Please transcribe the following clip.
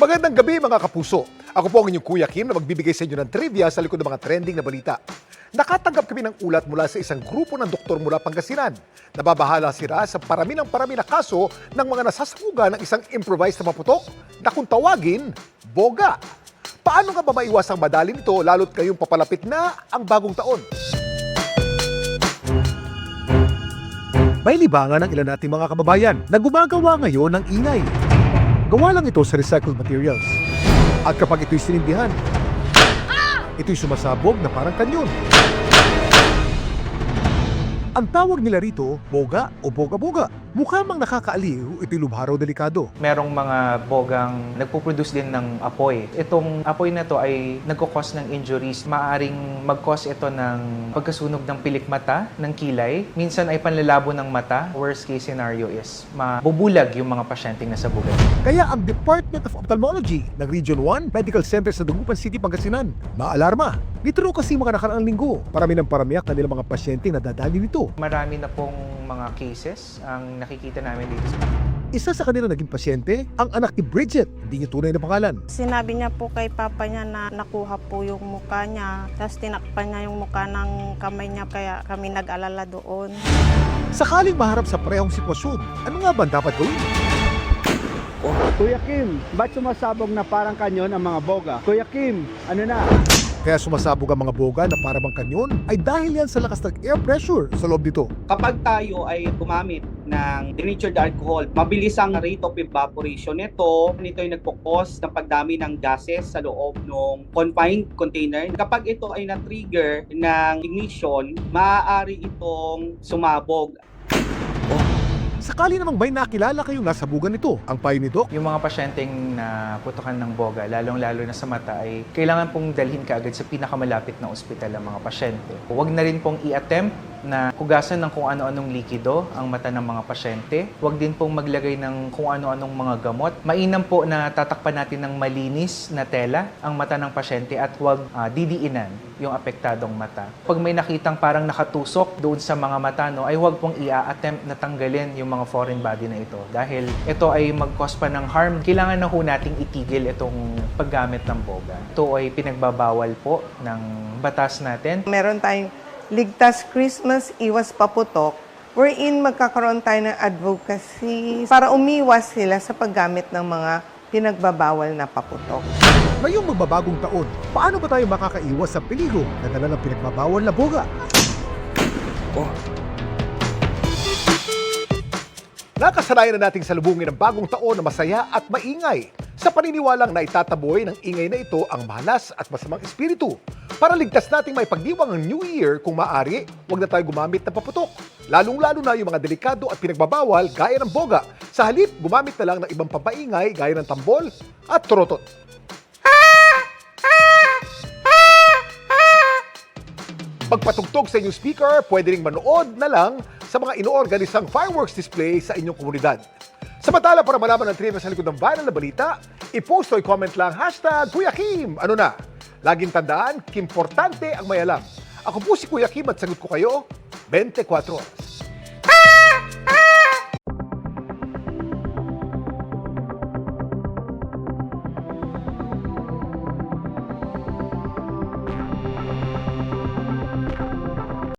Magandang gabi mga kapuso. Ako po ang inyong Kuya Kim na magbibigay sa inyo ng trivia sa likod ng mga trending na balita. Nakatanggap kami ng ulat mula sa isang grupo ng doktor mula Pangasinan. Nababahala sila sa parami ng parami na kaso ng mga nasasakuga ng isang improvised na maputok na kung tawagin, boga. Paano nga ba maiwasang madali nito lalo't kayong papalapit na ang bagong taon? May libangan ng ilan nating mga kababayan na gumagawa ngayon ng ingay. Gawa lang ito sa recycled materials. At kapag ito'y sinindihan, ito'y sumasabog na parang kanyon. Ang tawag nila rito, boga o boga-boga. Mukha mang nakakaaliw, ito'y lubharaw delikado. merong mga bogang nagpo-produce din ng apoy. Itong apoy na to ay nagkukos ng injuries. Maaring mag-cause ito ng pagkasunog ng pilik mata, ng kilay. Minsan ay panlalabo ng mata. Worst case scenario is mabubulag yung mga pasyenteng nasa bugad. Kaya ang Department of Ophthalmology ng Region 1 Medical Center sa Dagupan City, Pangasinan, maalarma. Dito raw kasi mga nakaraang linggo, parami ng paramiyak na nilang mga pasyente na dadali nito. Marami na pong mga cases ang nakikita namin dito sa Isa sa kanila naging pasyente, ang anak ni Bridget, hindi niya tunay na pangalan. Sinabi niya po kay papa niya na nakuha po yung mukha niya. Tapos tinakpan niya yung mukha ng kamay niya kaya kami nag-alala doon. Sakaling maharap sa parehong sitwasyon, ano nga ba ang dapat gawin? Kuya Kim, ba't sumasabog na parang kanyon ang mga boga? Kuya Kim, ano na? Kaya sumasabog ang mga boga na para bang kanyon ay dahil yan sa lakas ng air pressure sa loob nito. kapag tayo ay gumamit ng denatured alcohol, mabilis ang rate of evaporation nito. Nito ay nagpokos ng pagdami ng gases sa loob ng confined container. Kapag ito ay na-trigger ng ignition, maaari itong sumabog. Sakali namang may nakilala kayong nasabugan nito, ang payo ni Doc, Yung mga pasyenteng na putukan ng boga, lalong-lalo na sa mata, ay kailangan pong dalhin kaagad sa pinakamalapit na ospital ang mga pasyente. Huwag na rin pong i-attempt na hugasan ng kung ano-anong likido ang mata ng mga pasyente. Huwag din pong maglagay ng kung ano-anong mga gamot. Mainam po na tatakpan natin ng malinis na tela ang mata ng pasyente at huwag ah, didiinan yung apektadong mata. Pag may nakitang parang nakatusok doon sa mga mata, no, ay huwag pong i-attempt na tanggalin yung mga foreign body na ito. Dahil ito ay mag-cause pa ng harm. Kailangan na ho nating itigil itong paggamit ng boga. Ito ay pinagbabawal po ng batas natin. Meron tayong Ligtas Christmas, Iwas Paputok, wherein magkakaroon tayo ng advocacy para umiwas sila sa paggamit ng mga pinagbabawal na paputok. ngayong magbabagong taon, paano ba tayo makakaiwas sa peligro na dala ng pinagbabawal na boga? Nakasanayan na nating salubungin ang bagong taon na masaya at maingay sa paniniwalang na itataboy ng ingay na ito ang malas at masamang espiritu. Para ligtas nating may pagdiwang ang New Year, kung maaari, huwag na tayo gumamit ng paputok. Lalong-lalo na yung mga delikado at pinagbabawal gaya ng boga. Sa halip, gumamit na lang ng ibang pampaingay gaya ng tambol at trotot. Pagpatugtog sa inyong speaker, pwede ring manood na lang sa mga inoorganisang fireworks display sa inyong komunidad. Samantala, para malaman ang trivia sa likod ng viral na balita, i-post o i-comment lang hashtag Kuya Kim. Ano na? Laging tandaan, kimportante ang may alam. Ako po si Kuya Kim at sagot ko kayo 24 oras.